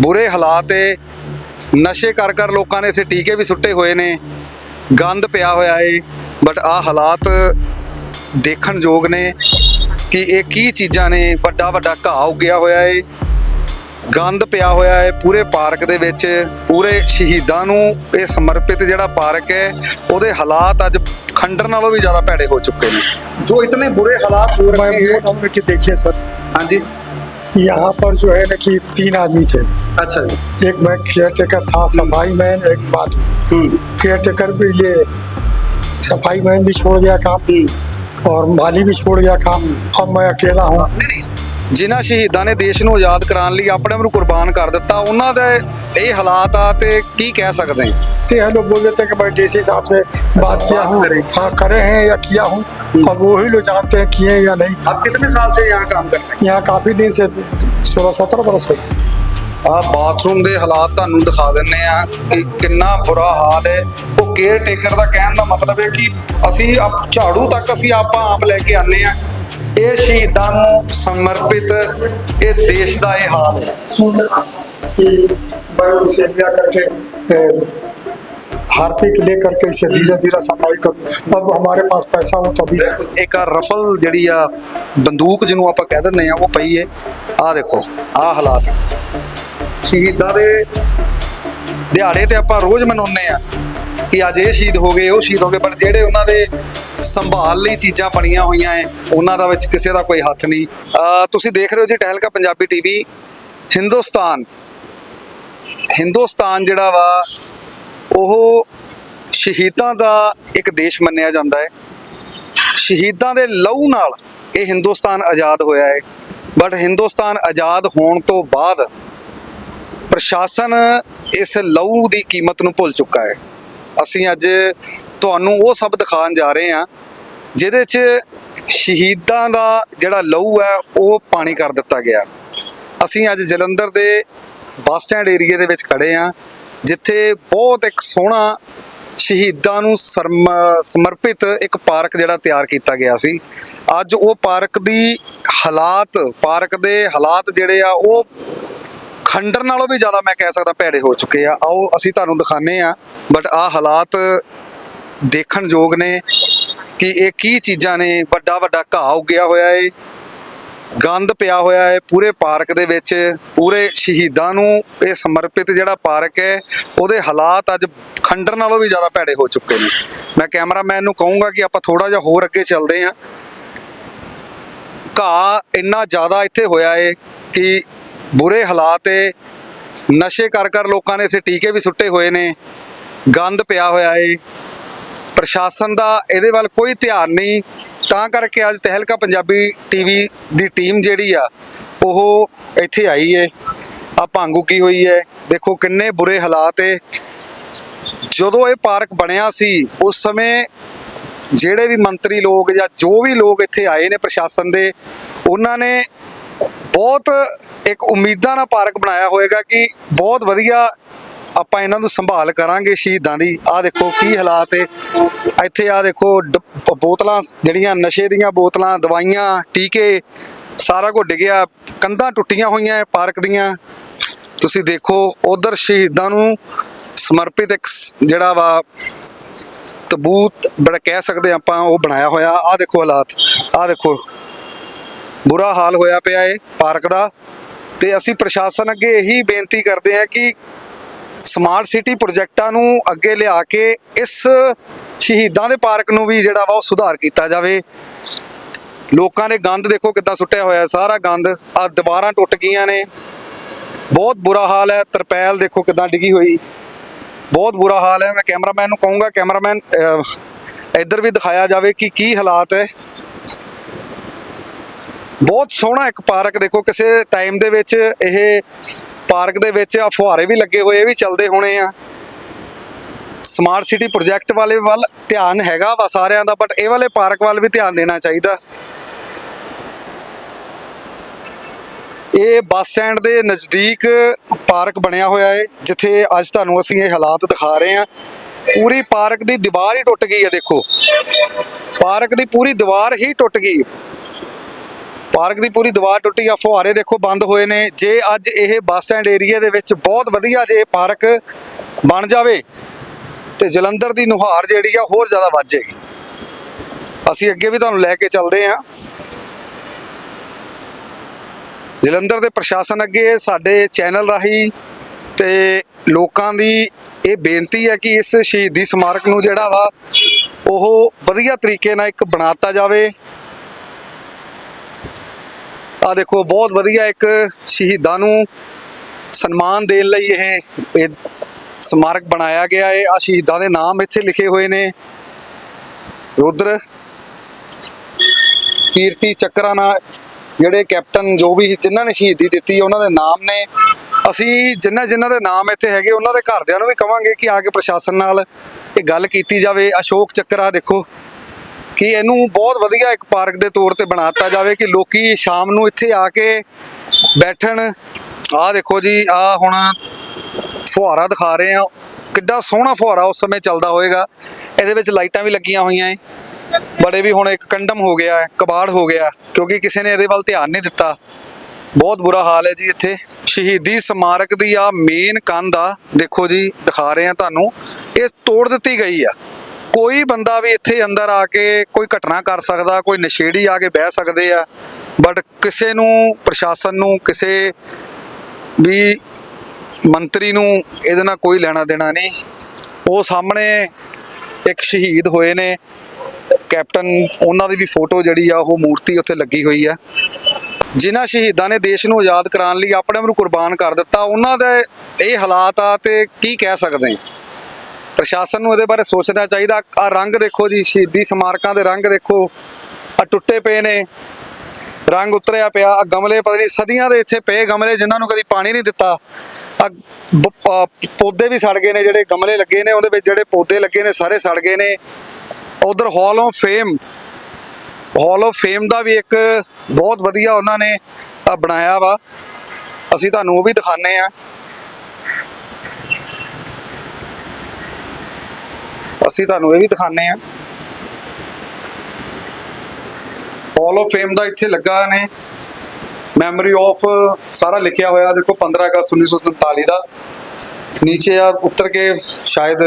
ਬੁਰੇ ਹਾਲਾਤ ਏ। ਨਸ਼ੇ ਕਰ ਕਰ ਲੋਕਾਂ ਨੇ ਇਸੇ ਟੀਕੇ ਵੀ ਸੁੱਟੇ ਹੋਏ ਨੇ। ਗੰਦ ਪਿਆ ਹੋਇਆ ਏ। ਬਟ ਆ ਹਾਲਾਤ ਦੇਖਣ ਯੋਗ ਨੇ ਕਿ ਇਹ ਕੀ ਚੀਜ਼ਾਂ ਨੇ। ਵੱਡਾ ਵੱਡਾ ਘਾਹ ਉੱਗਿਆ ਹੋਇਆ ਏ। ਗੰਦ ਪਿਆ ਹੋਇਆ ਹੈ ਪੂਰੇ ਪਾਰਕ ਦੇ ਵਿੱਚ। ਪੂਰੇ ਸ਼ਹੀਦਾਂ ਨੂੰ ਇਹ ਸਮਰਪਿਤ ਜਿਹੜਾ ਪਾਰਕ ਹੈ ਉਹਦੇ ਹਾਲਾਤ ਅੱਜ ਖੰਡਰ ਨਾਲੋਂ ਵੀ ਜ਼ਿਆਦਾ ਭੈੜੇ ਹੋ ਚੁੱਕੇ ਨੇ। ਜੋ ਇਤਨੇ ਬੁਰੇ ਹਾਲਾਤ ਹੋ ਰਹੇ ਹਨ ਹਾਂਜੀ। यहाँ पर जो है ना कि तीन आदमी थे ਅੱਛਾ ਜੀ एक मैं केयर टेकर था सफाई मैन एक बात केयर टेकर भी ये सफाई मैन भी छोड़ गया काम और माली भी छोड़ गया काम अब मैं अकेला हूँ ਜਿਨ੍ਹਾਂ ਸ਼ਹੀਦਾਂ ਨੇ ਦੇਸ਼ ਨੂੰ ਆਜ਼ਾਦ ਕਰਾਉਣ ਲਈ ਆਪਣੇ ਆਪ ਨੂੰ ਕੁਰਬਾਨ ਕਰ ਦਿੱਤਾ ਉਹਨਾਂ ਦੇ ਇਹ ਹਾਲਾਤ ਆ ਤੇ ਕੀ ਕਹਿ ਸਕਦੇ ਹਾਂ तो ये लोग बोल देते हैं कि मैं डीसी साहब से बात किया बात हूँ करें। हाँ करे हैं या किया हूँ अब वही लोग जानते हैं किए हैं या नहीं ਆਪ ਕਿੰਨੇ ਸਾਲ ਸੇ यहाँ काम कर रहे यहाँ काफी दिन से सोलह सत्रह बरस हो गए ਆ ਬਾਥਰੂਮ ਦੇ ਹਾਲਾਤ ਤੁਹਾਨੂੰ ਦਿਖਾ ਦਿੰਨੇ ਆ ਕਿ ਕਿੰਨਾ ਬੁਰਾ ਹਾਲ ਹੈ ਉਹ ਕੇਅਰ ਟੇਕਰ ਦਾ ਕਹਿਣ ਦਾ ਮਤਲਬ ਹੈ ਕਿ ਅਸੀਂ ਆਪ ਝਾੜੂ ਤੱਕ ਅਸੀਂ ਆਪਾਂ ਆਪ ਲੈ ਕੇ ਆਨੇ ਆ ਇਹ ਸ਼ਹੀਦਾਂ ਨੂੰ ਸਮਰਪਿਤ ਇਹ ਦੇਸ਼ ਦਾ ਇਹ ਹਾਲ ਹੈ कि मैं उसे लिया करके ए, हार्पिक ले करके इसे धीरे धीरे सफाई करूँ अब हमारे पास पैसा हो तभी ਇੱਕ ਆ ਰਫਲ ਜਿਹੜੀ ਆ ਬੰਦੂਕ ਜਿਹਨੂੰ ਆਪਾਂ ਕਹਿ ਦਿੰਦੇ ਆ ਉਹ ਪਈ ਏ ਆ ਦੇਖੋ ਆ ਹਾਲਾਤ ਸ਼ਹੀਦਾਂ ਦੇ ਦਿਹਾੜੇ ਤੇ ਆਪਾਂ ਰੋਜ਼ ਮਨਾਉਂਦੇ ਆ ਕਿ ਅੱਜ ਇਹ ਸ਼ਹੀਦ ਹੋ ਗਏ ਉਹ ਸ਼ਹੀਦ ਹੋ ਗਏ ਪਰ ਜਿਹੜੇ ਉਹਨਾਂ ਦੇ ਸੰਭਾਲ ਲਈ ਚੀਜ਼ਾਂ ਬਣੀਆਂ ਹੋਈਆਂ ਐ ਉਹਨਾਂ ਦਾ ਵਿੱਚ ਕਿਸੇ ਦਾ ਕੋਈ ਹੱਥ ਨਹੀਂ ਅਹ ਤੁਸੀਂ ਦੇਖ ਰਹੇ ਹੋ ਜੀ ਟਹਿਲਕਾ ਪੰਜਾਬੀ ਟੀਵੀ ਹਿੰਦੁਸਤਾਨ ਹਿੰਦੁਸਤਾਨ ਜਿਹੜਾ ਵਾ ਉਹ ਸ਼ਹੀਦਾਂ ਦਾ ਇੱਕ ਦੇਸ਼ ਮੰਨਿਆ ਜਾਂਦਾ ਹੈ। ਸ਼ਹੀਦਾਂ ਦੇ ਲਹੂ ਨਾਲ ਇਹ ਹਿੰਦੁਸਤਾਨ ਆਜ਼ਾਦ ਹੋਇਆ ਹੈ। ਬਟ ਹਿੰਦੁਸਤਾਨ ਆਜ਼ਾਦ ਹੋਣ ਤੋਂ ਬਾਅਦ ਪ੍ਰਸ਼ਾਸਨ ਇਸ ਲਹੂ ਦੀ ਕੀਮਤ ਨੂੰ ਭੁੱਲ ਚੁੱਕਾ ਹੈ। ਅਸੀਂ ਅੱਜ ਤੁਹਾਨੂੰ ਉਹ ਸਭ ਦਿਖਾਉਣ ਜਾ ਰਹੇ ਹਾਂ, ਜਿਹਦੇ 'ਚ ਸ਼ਹੀਦਾਂ ਦਾ ਜਿਹੜਾ ਲਹੂ ਹੈ, ਉਹ ਪਾਣੀ ਕਰ ਦਿੱਤਾ ਗਿਆ। ਅਸੀਂ ਅੱਜ ਜਲੰਧਰ ਦੇ ਬੱਸ ਸਟੈਂਡ ਏਰੀਏ ਦੇ ਵਿੱਚ ਖੜੇ ਹਾਂ। ਜਿੱਥੇ ਬਹੁਤ ਇੱਕ ਸੋਹਣਾ ਸ਼ਹੀਦਾਂ ਨੂੰ ਸਰਮ- ਸਮਰਪਿਤ ਇੱਕ ਪਾਰਕ ਜਿਹੜਾ ਤਿਆਰ ਕੀਤਾ ਗਿਆ ਸੀ। ਅੱਜ ਉਹ ਪਾਰਕ ਦੀ ਹਾਲਾਤ, ਪਾਰਕ ਦੇ ਹਾਲਾਤ ਜਿਹੜੇ ਆ, ਉਹ ਖੰਡਰ ਨਾਲੋਂ ਵੀ ਜ਼ਿਆਦਾ ਮੈਂ ਕਹਿ ਸਕਦਾ ਭੈੜੇ ਹੋ ਚੁੱਕੇ ਆ। ਆਓ, ਅਸੀਂ ਤੁਹਾਨੂੰ ਦਿਖਾਣੇ ਆ ਬਟ ਆ ਹਾਲਾਤ ਦੇਖਣ ਯੋਗ ਨੇ ਕਿ ਇਹ ਕੀ ਚੀਜ਼ਾਂ ਨੇ। ਵੱਡਾ ਵੱਡਾ ਘਾਹ ਉੱਗਿਆ ਹੋਇਆ ਏ। ਗੰਦ ਪਿਆ ਹੋਇਆ ਹੈ, ਪੂਰੇ ਪਾਰਕ ਦੇ ਵਿੱਚ, ਪੂਰੇ ਸ਼ਹੀਦਾਂ ਨੂੰ ਇਹ ਸਮਰਪਿਤ ਜਿਹੜਾ ਪਾਰਕ ਹੈ, ਉਹਦੇ ਹਾਲਾਤ ਅੱਜ ਖੰਡਰ ਨਾਲੋਂ ਵੀ ਜ਼ਿਆਦਾ ਭੈੜੇ ਹੋ ਚੁੱਕੇ ਨੇ। ਮੈਂ ਕੈਮਰਾਮੈਨ ਨੂੰ ਕਹੂੰਗਾ ਕਿ ਆਪਾਂ ਥੋੜਾ ਜਿਹਾ ਹੋਰ ਅੱਗੇ ਚੱਲਦੇ ਹਾਂ। ਘਾਹ ਇੰਨਾ ਜ਼ਿਆਦਾ ਇੱਥੇ ਹੋਇਆ ਏ ਕਿ ਬੁਰੇ ਹਾਲਾਤ ਏ। ਨਸ਼ੇ ਕਰ ਕਰ ਲੋਕਾਂ ਨੇ ਇੱਥੇ ਟੀਕੇ ਵੀ ਸੁੱਟੇ ਹੋਏ ਨੇ। ਗੰਦ ਪਿਆ ਹੋਇਆ ਏ। ਪ੍ਰਸ਼ਾਸਨ ਦਾ ਇਹਦੇ ਵੱਲ ਕੋਈ ਧਿਆਨ ਨਹੀਂ। ਤਾਂ ਕਰਕੇ ਅੱਜ ਤਹਿਲਕਾ ਪੰਜਾਬੀ ਟੀਵੀ ਦੀ ਟੀਮ ਜਿਹੜੀ ਆ, ਉਹ ਇੱਥੇ ਆਈ ਏ। ਆ ਭਾਂਗੂਕੀ ਹੋਈ ਹੈ ਦੇਖੋ ਕਿੰਨੇ ਬੁਰੇ ਹਾਲਾਤ ਏ। ਜਦੋਂ ਇਹ ਪਾਰਕ ਬਣਿਆ ਸੀ, ਉਸ ਸਮੇਂ ਜਿਹੜੇ ਵੀ ਮੰਤਰੀ ਲੋਕ ਜਾਂ ਜੋ ਵੀ ਲੋਕ ਇੱਥੇ ਆਏ ਨੇ ਪ੍ਰਸ਼ਾਸਨ ਦੇ, ਉਹਨਾਂ ਨੇ ਬਹੁਤ ਇੱਕ ਉਮੀਦਾਂ ਨਾਲ ਪਾਰਕ ਬਣਾਇਆ ਹੋਵੇਗਾ ਕਿ ਬਹੁਤ ਵਧੀਆ ਆਪਾਂ ਇਹਨਾਂ ਨੂੰ ਸੰਭਾਲ ਕਰਾਂਗੇ ਸ਼ਹੀਦਾਂ ਦੀ। ਆਹ ਦੇਖੋ ਕੀ ਹਾਲਾਤ ਏ। ਇੱਥੇ ਆਹ ਦੇਖੋ ਬੋਤਲਾਂ ਜਿਹੜੀਆਂ ਨਸ਼ੇ ਦੀਆਂ ਬੋਤਲਾਂ, ਦਵਾਈਆਂ, ਟੀਕੇ, ਸਾਰਾ ਕੁਝ ਡਿੱਗਿਆ ਕੰਧਾਂ ਟੁੱਟੀਆਂ ਹੋਈਆਂ ਪਾਰਕ ਦੀਆਂ। ਤੁਸੀਂ ਦੇਖੋ, ਉਧਰ ਸ਼ਹੀਦਾਂ ਨੂੰ ਸਮਰਪਿਤ ਇੱਕ ਜਿਹੜਾ ਵਾ ਤਬੂਤ ਬੜਾ ਕਹਿ ਸਕਦੇ ਆਪਾਂ, ਉਹ ਬਣਾਇਆ ਹੋਇਆ। ਆਹ ਦੇਖੋ ਹਾਲਾਤ। ਆਹ ਦੇਖੋ। ਬੁਰਾ ਹਾਲ ਹੋਇਆ ਪਿਆ ਏ ਪਾਰਕ ਦਾ। ਤੇ ਅਸੀਂ ਪ੍ਰਸ਼ਾਸਨ ਅੱਗੇ ਇਹੀ ਬੇਨਤੀ ਕਰਦੇ ਹਾਂ ਕਿ ਸਮਾਰਟ ਸਿਟੀ ਪ੍ਰੋਜੈਕਟਾਂ ਨੂੰ ਅੱਗੇ ਲਿਆ ਕੇ ਇਸ ਸ਼ਹੀਦਾਂ ਦੇ ਪਾਰਕ ਨੂੰ ਵੀ ਜਿਹੜਾ ਵਾ ਉਹ ਸੁਧਾਰ ਕੀਤਾ ਜਾਵੇ। ਲੋਕਾਂ ਨੇ ਗੰਦ ਦੇਖੋ ਕਿੱਦਾਂ ਸੁੱਟਿਆ ਹੋਇਆ ਸਾਰਾ ਗੰਦ ਆ ਦੀਵਾਰਾਂ ਟੁੱਟ ਗਈਆਂ ਨੇ। ਬਹੁਤ ਬੁਰਾ ਹਾਲ ਹੈ, ਤਰਪੈਲ ਦੇਖੋ ਕਿੱਦਾਂ ਡਿੱਗੀ ਹੋਈ। ਬਹੁਤ ਬੁਰਾ ਹਾਲ ਹੈ, ਮੈਂ ਕੈਮਰਾਮੈਨ ਨੂੰ ਕਹੂੰਗਾ, ਕੈਮਰਾਮੈਨ ਇੱਧਰ ਵੀ ਦਿਖਾਇਆ ਜਾਵੇ ਕਿ ਕੀ ਹਾਲਾਤ ਹੈ। ਬਹੁਤ ਸੋਹਣਾ ਇੱਕ ਪਾਰਕ ਦੇਖੋ, ਕਿਸੇ ਟਾਈਮ ਦੇ ਵਿੱਚ ਇਹ ਪਾਰਕ ਦੇ ਵਿੱਚ ਆ, ਫੁਹਾਰੇ ਵੀ ਲੱਗੇ ਹੋਏ, ਇਹ ਵੀ ਚੱਲਦੇ ਹੋਣੇ ਆ। ਸਮਾਰਟ ਸਿਟੀ ਪ੍ਰੋਜੈਕਟ ਵਾਲੇ ਵੱਲ ਧਿਆਨ ਹੈਗਾ ਵਾ ਸਾਰਿਆਂ ਦਾ ਬਟ ਇਹ ਵਾਲੇ ਪਾਰਕ ਵੱਲ ਵੀ ਧਿਆਨ ਦੇਣਾ ਚਾਹੀਦਾ। ਇਹ ਬੱਸ ਸਟੈਂਡ ਦੇ ਨਜ਼ਦੀਕ ਪਾਰਕ ਬਣਿਆ ਹੋਇਆ ਹੈ ਜਿੱਥੇ ਅੱਜ ਤੁਹਾਨੂੰ ਅਸੀਂ ਇਹ ਹਾਲਾਤ ਦਿਖਾ ਰਹੇ ਹਾਂ। ਪੂਰੀ ਪਾਰਕ ਦੀ ਦੀਵਾਰ ਹੀ ਟੁੱਟ ਗਈ ਹੈ ਦੇਖੋ। ਪਾਰਕ ਦੀ ਪੂਰੀ ਦੀਵਾਰ ਹੀ ਟੁੱਟ ਗਈ। ਪਾਰਕ ਦੀ ਪੂਰੀ ਦੀਵਾਰ ਟੁੱਟੀ ਆ, ਫੁਹਾਰੇ ਦੇਖੋ ਬੰਦ ਹੋਏ ਨੇ। ਜੇ ਅੱਜ ਇਹ ਬੱਸ ਸਟੈਂਡ ਏਰੀਆ ਦੇ ਵਿੱਚ ਬਹੁਤ ਵਧੀਆ ਜੇ ਪਾਰਕ ਬਣ ਜਾਵੇ, ਤੇ ਜਲੰਧਰ ਦੀ ਨੁਹਾਰ ਜਿਹੜੀ ਆ ਹੋਰ ਜ਼ਿਆਦਾ ਵੱਧ ਜਾਏਗੀ। ਅਸੀਂ ਅੱਗੇ ਵੀ ਤੁਹਾਨੂੰ ਲੈ ਕੇ ਚੱਲਦੇ ਹਾਂ। ਜਲੰਧਰ ਦੇ ਪ੍ਰਸ਼ਾਸਨ ਅੱਗੇ ਸਾਡੇ ਚੈਨਲ ਰਾਹੀਂ ਤੇ ਲੋਕਾਂ ਦੀ ਇਹ ਬੇਨਤੀ ਹੈ ਕਿ ਇਸ ਸ਼ਹੀਦੀ ਸਮਾਰਕ ਨੂੰ ਜਿਹੜਾ ਵਾ, ਉਹ ਵਧੀਆ ਤਰੀਕੇ ਨਾਲ ਇੱਕ ਬਣਾਤਾ ਜਾਵੇ। ਆ ਦੇਖੋ, ਬਹੁਤ ਵਧੀਆ ਇੱਕ ਸ਼ਹੀਦਾਂ ਨੂੰ ਸਨਮਾਨ ਦੇਣ ਲਈ ਇਹ ਸਮਾਰਕ ਬਣਾਇਆ ਗਿਆ ਹੈ। ਆ ਸ਼ਹੀਦਾਂ ਦੇ ਨਾਮ ਇੱਥੇ ਲਿਖੇ ਹੋਏ ਨੇ। ਰੁਦਰ ਕੀਰਤੀ ਚੱਕਰਾਂ ਨਾਲ ਜਿਹੜੇ ਕੈਪਟਨ ਜੋ ਵੀ ਜਿਨ੍ਹਾਂ ਨੇ ਸ਼ਹੀਦੀ ਦਿੱਤੀ, ਉਹਨਾਂ ਦੇ ਨਾਮ ਨੇ। ਅਸੀਂ ਜਿਨ੍ਹਾਂ ਜਿਨ੍ਹਾਂ ਦੇ ਨਾਮ ਇੱਥੇ ਹੈਗੇ, ਉਹਨਾਂ ਦੇ ਘਰਦਿਆਂ ਨੂੰ ਵੀ ਕਵਾਂਗੇ ਕਿ ਆ ਕੇ ਪ੍ਰਸ਼ਾਸਨ ਨਾਲ ਇਹ ਗੱਲ ਕੀਤੀ ਜਾਵੇ। ਅਸ਼ੋਕ ਚੱਕਰ ਆ ਦੇਖੋ। ਕਿ ਇਹਨੂੰ ਬਹੁਤ ਵਧੀਆ ਇੱਕ ਪਾਰਕ ਦੇ ਤੌਰ ਤੇ ਬਣਾਤਾ ਜਾਵੇ ਕਿ ਲੋਕੀ ਸ਼ਾਮ ਨੂੰ ਇੱਥੇ ਆ ਕੇ ਬੈਠਣ। ਆਹ ਦੇਖੋ ਜੀ ਆ ਹੁਣ ਫੁਹਾਰਾ ਦਿਖਾ ਰਹੇ ਆ ਕਿੱਡਾ ਸੋਹਣਾ ਫੁਹਾਰਾ ਉਸ ਸਮੇਂ ਚੱਲਦਾ ਹੋਵੇਗਾ। ਇਹਦੇ ਵਿੱਚ ਲਾਈਟਾਂ ਵੀ ਲੱਗੀਆਂ ਹੋਈਆਂ ਏ। ਬੜੇ ਵੀ ਹੁਣ ਇੱਕ ਕੰਡਮ ਹੋ ਗਿਆ ਹੈ ਕਬਾੜ ਹੋ ਗਿਆ, ਕਿਉਂਕਿ ਕਿਸੇ ਨੇ ਇਹਦੇ ਵੱਲ ਧਿਆਨ ਨਹੀਂ ਦਿੱਤਾ। ਬਹੁਤ ਬੁਰਾ ਹਾਲ ਹੈ ਜੀ ਇੱਥੇ। ਸ਼ਹੀਦੀ ਸਮਾਰਕ ਦੀ ਆ ਮੇਨ ਕੰਧ ਆ, ਦੇਖੋ ਜੀ, ਦਿਖਾ ਰਹੇ ਆ ਤੁਹਾਨੂੰ। ਇਹ ਤੋੜ ਦਿੱਤੀ ਗਈ ਆ। ਕੋਈ ਬੰਦਾ ਵੀ ਇੱਥੇ ਅੰਦਰ ਆ ਕੇ ਕੋਈ ਘਟਨਾ ਕਰ ਸਕਦਾ, ਕੋਈ ਨਸ਼ੇੜੀ ਆ ਕੇ ਬਹਿ ਸਕਦੇ ਆ ਬਟ ਕਿਸੇ ਨੂੰ, ਪ੍ਰਸ਼ਾਸਨ ਨੂੰ, ਕਿਸੇ ਵੀ ਮੰਤਰੀ ਨੂੰ ਇਹਦੇ ਨਾਲ ਕੋਈ ਲੈਣਾ ਦੇਣਾ ਨਹੀਂ। ਉਹ ਸਾਹਮਣੇ ਇੱਕ ਸ਼ਹੀਦ ਹੋਏ ਨੇ। ਕੈਪਟਨ, ਉਹਨਾਂ ਦੀ ਵੀ ਫੋਟੋ ਜਿਹੜੀ ਆ, ਉਹ ਮੂਰਤੀ ਉੱਥੇ ਲੱਗੀ ਹੋਈ ਆ। ਜਿਨ੍ਹਾਂ ਸ਼ਹੀਦਾਂ ਨੇ ਦੇਸ਼ ਨੂੰ ਆਜ਼ਾਦ ਕਰਾਉਣ ਲਈ ਆਪਣੇ ਆਪ ਨੂੰ ਕੁਰਬਾਨ ਕਰ ਦਿੱਤਾ, ਉਹਨਾਂ ਦੇ ਇਹ ਹਾਲਾਤ ਆ ਤੇ ਕੀ ਕਹਿ ਸਕਦੇ? ਹਾਂ ਪ੍ਰਸ਼ਾਸਨ ਨੂੰ ਇਹਦੇ ਬਾਰੇ ਸੋਚਣਾ ਚਾਹੀਦਾ। ਆ ਰੰਗ ਦੇਖੋ ਜੀ, ਸ਼ਹੀਦੀ ਸਮਾਰਕਾਂ ਦੇ ਰੰਗ ਦੇਖੋ। ਆ ਟੁੱਟੇ ਪਏ ਨੇ। ਰੰਗ ਉਤਰਿਆ ਪਿਆ। ਆ ਗਮਲੇ, ਪਤਾ ਨਹੀਂ ਸਦੀਆਂ ਦੇ ਇੱਥੇ ਪਏ ਗਮਲੇ ਜਿਨ੍ਹਾਂ ਨੂੰ ਕਦੀ ਪਾਣੀ ਨਹੀਂ ਦਿੱਤਾ। ਆ ਪੌਦੇ ਵੀ ਸੜ ਗਏ ਨੇ, ਜਿਹੜੇ ਗਮਲੇ ਲੱਗੇ ਨੇ, ਉਹਦੇ ਵਿੱਚ ਜਿਹੜੇ ਪੌਦੇ ਲੱਗੇ ਨੇ, ਸਾਰੇ ਸੜ ਗਏ ਨੇ। ਉਧਰ hall of fame hall of fame ਦਾ ਵੀ ਇੱਕ ਬਹੁਤ ਵਧੀਆ ਉਹਨਾਂ ਨੇ ਬਣਾਇਆ ਵਾ। ਅਸੀਂ ਤੁਹਾਨੂੰ ਉਹ ਵੀ ਦਿਖਾਣੇ ਆ ਅਸੀਂ ਤੁਹਾਨੂੰ ਇਹ ਵੀ ਦਿਖਾਣੇ ਆ ਹਾਲ ਆਫ ਫੇਮ ਦਾ ਇੱਥੇ ਲੱਗਾ ਨੇ। ਮੈਮਰੀ ਆਫ ਸਾਰਾ ਲਿਖਿਆ ਹੋਇਆ, ਦੇਖੋ 15 ਅਗਸਤ 1947 ਦਾ। ਨੀਚੇ ਆ, ਉੱਤਰ ਕੇ ਸ਼ਾਇਦ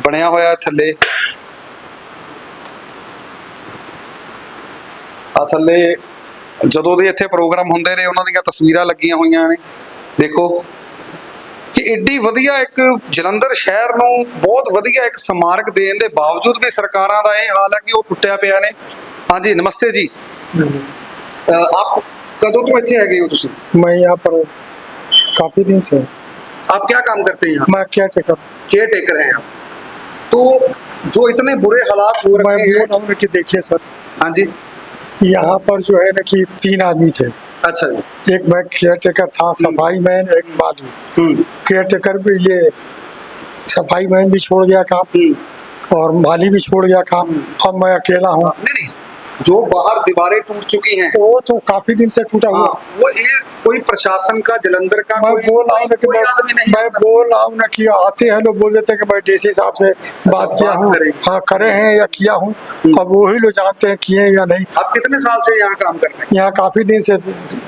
ਬਣਿਆ ਹੋਇਆ ਥੱਲੇ। ਆ ਥੱਲੇ ਜਦੋਂ ਦੇ ਇੱਥੇ ਪ੍ਰੋਗਰਾਮ ਹੁੰਦੇ ਨੇ, ਉਹਨਾਂ ਦੀਆਂ ਤਸਵੀਰਾਂ ਲੱਗੀਆਂ ਹੋਈਆਂ ਨੇ। ਦੇਖੋ। ਕਿ ਏਡੀ ਵਧੀਆ ਇੱਕ ਜਲੰਧਰ ਸ਼ਹਿਰ ਨੂੰ ਬਹੁਤ ਵਧੀਆ ਇੱਕ ਸਮਾਰਕ ਦੇਣ ਦੇ ਬਾਵਜੂਦ ਵੀ ਸਰਕਾਰਾਂ ਦਾ ਇਹ ਹਾਲ ਹੈ ਕਿ ਉਹ ਟੁੱਟਿਆ ਪਿਆ ਨੇ ਹਾਂਜੀ ਨਮਸਤੇ ਜੀ ਅ, ਆਪ ਕਦੋਂ ਤੋਂ ਇੱਥੇ ਹੈਗੇ ਹੋ ਤੁਸੀਂ मैं यहाँ पर काफी दिन से हूँ। आप क्या काम करते हैं यहाँ मैं क्या टेकर केयर टेकर हैं आप तो जो इतने बुरे हालात हो मैं रखे हैं बोल रहा हूँ कि देखिए सर हाँ जी यहाँ पर जो है ना कि तीन आदमी थे अच्छा। जी एक मैं केयर टेकर था सफ़ाई मैन एक मालू हम्म। केयर टेकर भी ये सफ़ाई मैन भी छोड़ गया काम। हम्म। और माली भी छोड़ गया काम। अब मैं अकेला हूँ। नहीं नहीं। जो बाहर दीवारें टूट चुकी हैं। वो तो काफ़ी दिन से टूटा हुआ। हाँ, वो ये कोई प्रशासन का जलंधर का मैं बोल रहा हूँ ना कि मैं, नहीं मैं बोल रहा हूँ ना कि आते हैं लोग बोल देते हैं कि मैं डीसी साहब से बात किया हूँ। हाँ करे हैं या किया हूँ अब वही लोग जानते हैं किए या नहीं। आप कितने साल से यहाँ काम कर रहे हैं? यहाँ काफ़ी दिन से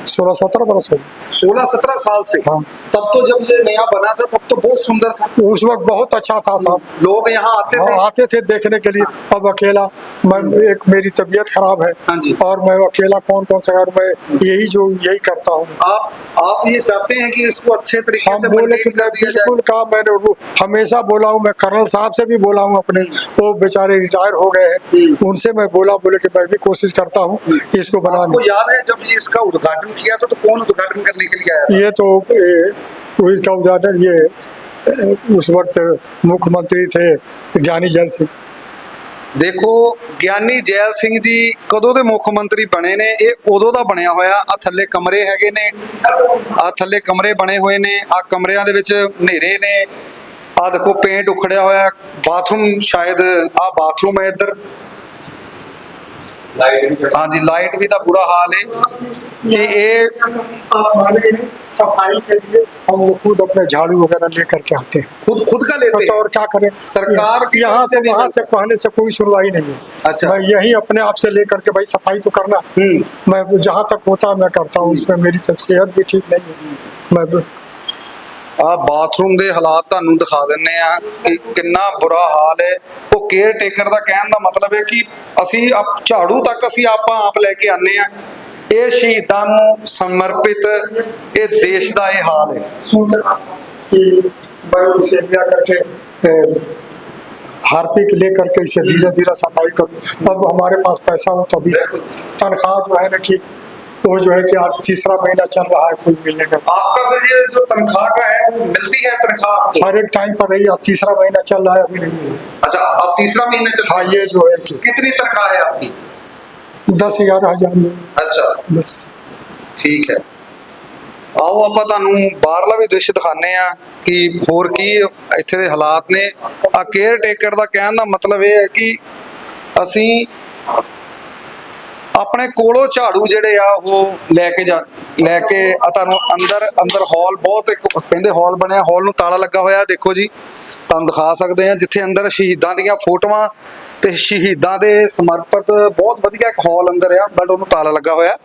सोलह सत्रह बरस हो। सोलह सत्रह साल से? हाँ। तब तो जब ये नया बना था तब तो बहुत सुंदर था। उस वक्त बहुत अच्छा था साहब लोग यहाँ आते हाँ, थे आते थे देखने के लिए। अब अकेला मैं एक मेरी तबीयत खराब है। हाँ जी। और मैं अकेला कौन कौन सा मैं यही जो यही करता हूँ। आप आप ये चाहते हैं कि इसको अच्छे तरीके हम से बोले कि मैं बिल्कुल कहा मैंने हमेशा बोला हूँ मैं कर्नल साहब से भी बोला हूँ अपने। वो बेचारे रिटायर हो गए हैं। उनसे मैं बोला बोले कि मैं भी कोशिश करता हूँ इसको बनाने। याद है जब ये इसका उद्घाटन किया था तो कौन उद्घाटन करने के लिए आया ये तो ए, वो इसका उद्घाटन ये ए, उस वक्त मुख्यमंत्री थे ज्ञानी जल सिंह ਦੇਖੋ ਗਿਆਨੀ ਜੈਲ ਸਿੰਘ ਜੀ ਕਦੋਂ ਦੇ ਮੁੱਖ ਮੰਤਰੀ ਬਣੇ ਨੇ ਇਹ ਉਦੋਂ ਦਾ ਬਣਿਆ ਹੋਇਆ ਆ ਥੱਲੇ ਕਮਰੇ ਹੈਗੇ ਨੇ ਆ ਥੱਲੇ ਕਮਰੇ ਬਣੇ ਹੋਏ ਨੇ ਆ ਕਮਰਿਆਂ ਦੇ ਵਿੱਚ ਹਨੇਰੇ ਨੇ ਆ ਦੇਖੋ ਪੇਂਟ ਉਖੜਿਆ ਹੋਇਆ ਬਾਥਰੂਮ ਸ਼ਾਇਦ ਆ ਬਾਥਰੂਮ ਹੈ ਇੱਧਰ ਹਾਂਜੀ ਲਾਈਟ ਵੀ ਤਾਂ ਬੁਰਾ ਹਾਲ ਹੈ ਕਿ ਇਹ आप मानेंगे नहीं, सफाई के लिए हम लोग खुद अपने झाड़ू वगैरह लेकर के आते हैं खुद खुद का लेते तो हैं और क्या करें सरकार की यहाँ तरफ से से नहीं वहाँ से कहने से कोई सुनवाई नहीं है अच्छा। मैं यही अपने आप से लेकर के भाई सफाई तो करना हम्म। मैं जहाँ तक होता है मैं करता हूँ इसमें मेरी तब सेहत भी ठीक नहीं है मैं ਆ ਬਾਥਰੂਮ ਦੇ ਹਾਲਾਤ ਤੁਹਾਨੂੰ ਦਿਖਾ ਦਿੰਨੇ ਆ ਕਿ ਕਿੰਨਾ ਬੁਰਾ ਹਾਲ ਹੈ ਉਹ ਕੇਅਰ ਟੇਕਰ ਦਾ ਕਹਿਣ ਦਾ ਮਤਲਬ ਹੈ ਕਿ ਅਸੀਂ ਆਪ ਝਾੜੂ ਤੱਕ ਅਸੀਂ ਆਪਾਂ ਆਪ ਲੈ ਕੇ ਆਨੇ ਆ ਇਹ ਸ਼ਹੀਦਾਂ ਨੂੰ ਸਮਰਪਿਤ ਇਹ ਦੇਸ਼ ਦਾ ਇਹ ਹਾਲ ਹੈ सोचा कि मैं इसे लिया करके ए, हार्पिक लेकर के इसे धीरे धीरे सफाई करूँ अब हमारे पास पैसा हो तभी तनख्वाह जो है ना कि वो जो है कि आज तीसरा महीना चल रहा है कोई मिलने का आपका फिर ये जो तनख्वाह का है वो मिलती है तनख्वाह आपको हर एक टाइम पर रही अब तीसरा महीना चल रहा है अभी नहीं मिला अच्छा अब तीसरा महीना चल हाँ ये जो है कि कितनी तनख्वाह है आपकी दस ग्यारह हजार में अच्छा बस ਠੀਕ ਹੈ ਆਓ ਆਪਾਂ ਤੁਹਾਨੂੰ ਬਾਹਰਲਾ ਵੀ ਦ੍ਰਿਸ਼ ਦਿਖਾਣੇ ਆ ਕਿ ਹੋਰ ਕੀ ਇੱਥੇ ਦੇ ਹਾਲਾਤ ਨੇ ਆ ਕੇਅਰ ਟੇਕਰ ਦਾ ਕਹਿਣ ਦਾ ਮਤਲਬ ਇਹ ਹੈ ਕਿ ਅਸੀਂ ਆਪਣੇ ਕੋਲੋਂ ਝਾੜੂ ਜਿਹੜੇ ਆ ਉਹ ਲੈ ਕੇ ਜਾ, ਲੈ ਕੇ ਆ ਤੁਹਾਨੂੰ ਅੰਦਰ ਅੰਦਰ ਹਾਲ ਬਹੁਤ ਇੱਕ ਕਹਿੰਦੇ ਹਾਲ ਬਣਿਆ ਹਾਲ ਨੂੰ ਤਾਲਾ ਲੱਗਾ ਹੋਇਆ, ਦੇਖੋ ਜੀ। ਤੁਹਾਨੂੰ ਦਿਖਾ ਸਕਦੇ ਆ ਜਿੱਥੇ ਅੰਦਰ ਸ਼ਹੀਦਾਂ ਦੀਆਂ ਫੋਟੋਆਂ ਤੇ ਸ਼ਹੀਦਾਂ ਦੇ ਸਮਰਪਿਤ ਬਹੁਤ ਵਧੀਆ ਇੱਕ ਹਾਲ ਅੰਦਰ ਆ ਬਟ ਉਹਨੂੰ ਤਾਲਾ ਲੱਗਾ ਹੋਇਆ।